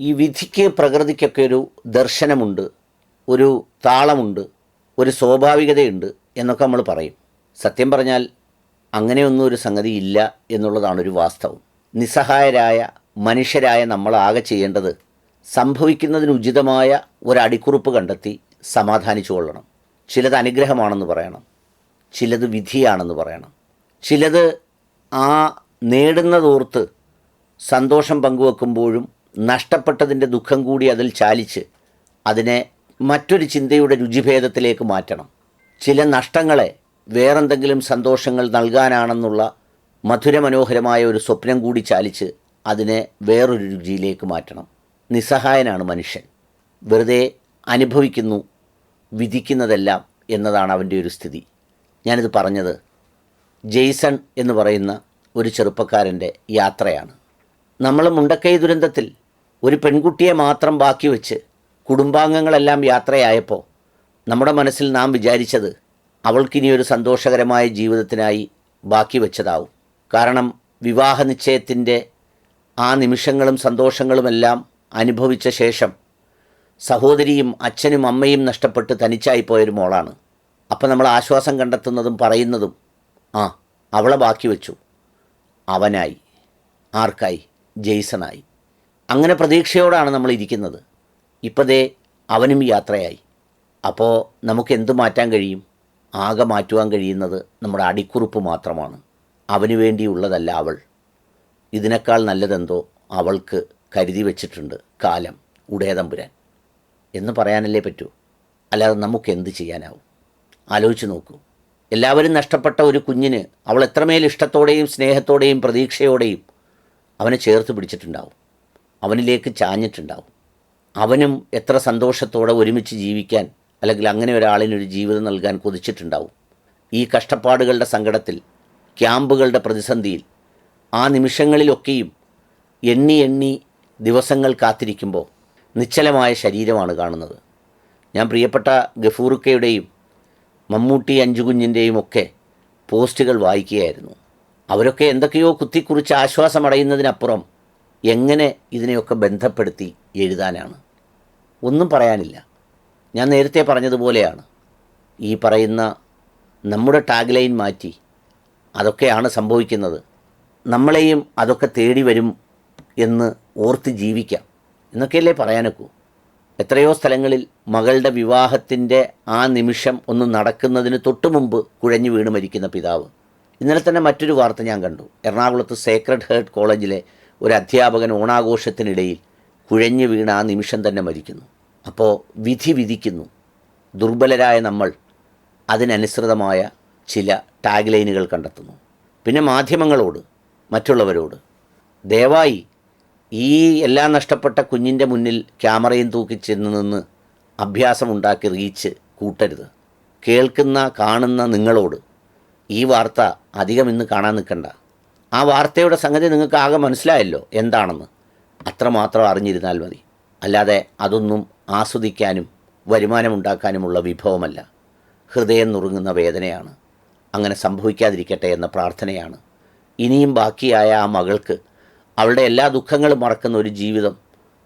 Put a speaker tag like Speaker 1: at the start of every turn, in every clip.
Speaker 1: ഈ വിധിക്ക് പ്രകൃതിക്കൊക്കെ ഒരു ദർശനമുണ്ട് ഒരു താളമുണ്ട് ഒരു സ്വാഭാവികതയുണ്ട് എന്നൊക്കെ നമ്മൾ പറയും. സത്യം പറഞ്ഞാൽ അങ്ങനെയൊന്നും ഒരു സംഗതി ഇല്ല എന്നുള്ളതാണ് ഒരു വാസ്തവം. നിസ്സഹായരായ മനുഷ്യരായ നമ്മളാകെ ചെയ്യേണ്ടത് സംഭവിക്കുന്നതിന് ഉചിതമായ ഒരടിക്കുറിപ്പ് കണ്ടെത്തി സമാധാനിച്ചു കൊള്ളണം. ചിലത് അനുഗ്രഹമാണെന്ന് പറയണം ചിലത് വിധിയാണെന്ന് പറയണം. ചിലത് ആ നേടുന്നതോർത്ത് സന്തോഷം പങ്കുവെക്കുമ്പോഴും നഷ്ടപ്പെട്ടതിന്റെ ദുഃഖം കൂടി അതിൽ ചാലിച്ച് അതിനെ മറ്റൊരു ചിന്തയുടെ രുചിഭേദത്തിലേക്ക് മാറ്റണം. ചില നഷ്ടങ്ങളെ വേറെന്തെങ്കിലും സന്തോഷങ്ങൾ നൽകാനാണെന്നുള്ള മധുരമനോഹരമായ ഒരു സ്വപ്നം കൂടി ചാലിച്ച് അതിനെ വേറൊരു രുചിയിലേക്ക് മാറ്റണം. നിസ്സഹായനാണ് മനുഷ്യൻ. വെറുതെ അനുഭവിക്കുന്നു വിധിക്കുന്നതെല്ലാം എന്നതാണ് അവന്റെ ഒരു സ്ഥിതി. ഞാനിത് പറഞ്ഞത് ജെയ്സൺ എന്ന് പറയുന്ന ഒരു ചെറുപ്പക്കാരന്റെ യാത്രയാണ്. നമ്മൾ മുണ്ടക്കൈ ദുരന്തത്തിൽ ഒരു പെൺകുട്ടിയെ മാത്രം ബാക്കി വെച്ച് കുടുംബാംഗങ്ങളെല്ലാം യാത്രയായപ്പോൾ നമ്മുടെ മനസ്സിൽ നാം വിചാരിച്ചത് അവൾക്കിനി ഒരു സന്തോഷകരമായ ജീവിതത്തിനായി ബാക്കി വെച്ചതാവും. കാരണം വിവാഹ നിശ്ചയത്തിന്റെ ആ നിമിഷങ്ങളും സന്തോഷങ്ങളുമെല്ലാം അനുഭവിച്ച ശേഷം സഹോദരിയും അച്ഛനും അമ്മയും നഷ്ടപ്പെട്ട് തനിച്ചായി പോയൊരു മോളാണ്. അപ്പം നമ്മൾ ആശ്വാസം കണ്ടെത്തുന്നതും പറയുന്നതും ആ അവളെ ബാക്കി വെച്ചു. അവനായി ആർക്കായി? ജെയ്സണായി. അങ്ങനെ പ്രതീക്ഷയോടാണ് നമ്മൾ ഇരിക്കുന്നത്. ഇപ്പതേ അവനും യാത്രയായി. അപ്പോൾ നമുക്ക് എന്ത് മാറ്റാൻ കഴിയും? ആകെ മാറ്റുവാൻ കഴിയുന്നത് നമ്മുടെ അടിക്കുറിപ്പ് മാത്രമാണ്. അവന് വേണ്ടിയുള്ളതല്ല അവൾ. ഇതിനേക്കാൾ നല്ലതെന്തോ അവൾക്ക് കരുതി വച്ചിട്ടുണ്ട് കാലം ഉടയതമ്പുരാൻ. എന്ന് പറയാനല്ലേ പറ്റൂ? അല്ലാതെ നമുക്ക് എന്ത് ചെയ്യാനാവും? ആലോചിച്ച് നോക്കൂ. എല്ലാവരും നഷ്ടപ്പെട്ട ഒരു കുഞ്ഞിന് അവൾ എത്രമേൽ ഇഷ്ടത്തോടെയും സ്നേഹത്തോടെയും പ്രതീക്ഷയോടെയും അവനെ ചേർത്ത് പിടിച്ചിട്ടുണ്ടാവും. അവനിലേക്ക് ചാഞ്ഞിട്ടുണ്ടാവും. അവനും എത്ര സന്തോഷത്തോടെ ഒരുമിച്ച് ജീവിക്കാൻ അല്ലെങ്കിൽ അങ്ങനെ ഒരാളിനൊരു ജീവിതം നൽകാൻ കൊതിച്ചിട്ടുണ്ടാവും. ഈ കഷ്ടപ്പാടുകളുടെ സങ്കടത്തിൽ ക്യാമ്പുകളുടെ പ്രതിസന്ധിയിൽ ആ നിമിഷങ്ങളിലൊക്കെയും എണ്ണി എണ്ണി ദിവസങ്ങൾ കാത്തിരിക്കുമ്പോൾ നിശ്ചലമായ ശരീരമാണ് കാണുന്നത്. ഞാൻ പ്രിയപ്പെട്ട ഗഫൂറുക്കയുടെയും മമ്മൂട്ടി അഞ്ചുകുഞ്ഞിന്റെയും ഒക്കെ പോസ്റ്റുകൾ വായിക്കുകയായിരുന്നു. അവരൊക്കെ എന്തൊക്കെയോ കുത്തിക്കുറിച്ച് ആശ്വാസമടയുന്നതിനപ്പുറം എങ്ങനെ ഇതിനെയൊക്കെ ബന്ധപ്പെടുത്തി എഴുതാനാണ്? ഒന്നും പറയാനില്ല. ഞാൻ നേരത്തെ പറഞ്ഞതുപോലെയാണ്. ഈ പറയുന്ന നമ്മുടെ ടാഗ് ലൈൻ മാറ്റി അതൊക്കെയാണ് സംഭവിക്കുന്നത്. നമ്മളെയും അതൊക്കെ തേടി വരും എന്ന് ഓർത്ത് ജീവിക്കാം. എന്നൊക്കെയല്ലേ പറയാനൊക്കൂ? എത്രയോ സ്ഥലങ്ങളിൽ മകളുടെ വിവാഹത്തിന്റെ ആ നിമിഷം ഒന്ന് നടക്കുന്നതിന് തൊട്ടു മുമ്പ് കുഴഞ്ഞു വീണ് മരിക്കുന്ന പിതാവ്. ഇന്നലെ തന്നെ മറ്റൊരു വാർത്ത ഞാൻ കണ്ടു. എറണാകുളത്ത് സേക്രഡ് ഹേർട്ട് കോളേജിലെ ഒരു അധ്യാപകൻ ഓണാഘോഷത്തിനിടയിൽ കുഴഞ്ഞു വീണ ആ നിമിഷം തന്നെ മരിക്കുന്നു. അപ്പോൾ വിധി വിധിക്കുന്നു. ദുർബലരായ നമ്മൾ അതിനനുസൃതമായ ചില ടാഗ് ലൈനുകൾ കണ്ടെത്തുന്നു. പിന്നെ മാധ്യമങ്ങളോട് മറ്റുള്ളവരോട്. ദയവായി ഈ എല്ലാം നഷ്ടപ്പെട്ട കുഞ്ഞിന്റെ മുന്നിൽ ക്യാമറയും തൂക്കി ചെന്ന് നിന്ന് അഭ്യാസമുണ്ടാക്കി റീച്ച് കൂട്ടരുത്. കേൾക്കുന്ന കാണുന്ന നിങ്ങളോട് ഈ വാർത്ത അധികം ഇന്ന് കാണാൻ നിൽക്കണ്ട. ആ വാർത്തയുടെ സംഗതി നിങ്ങൾക്ക് ആകെ മനസ്സിലായല്ലോ എന്താണെന്ന്. അത്രമാത്രം അറിഞ്ഞിരുന്നാൽ മതി. അല്ലാതെ അതൊന്നും ആസ്വദിക്കാനും വരുമാനമുണ്ടാക്കാനുമുള്ള വിഭവമല്ല. ഹൃദയം നുറുങ്ങുന്ന വേദനയാണ്. അങ്ങനെ സംഭവിക്കാതിരിക്കട്ടെ എന്ന പ്രാർത്ഥനയാണ്. ഇനിയും ബാക്കിയായ ആ മകൾക്ക് അവളുടെ എല്ലാ ദുഃഖങ്ങളും മറക്കുന്ന ഒരു ജീവിതം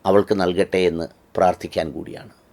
Speaker 1: അവൾക്ക് നൽകട്ടെ എന്ന് പ്രാർത്ഥിക്കാൻ കൂടിയാണ്.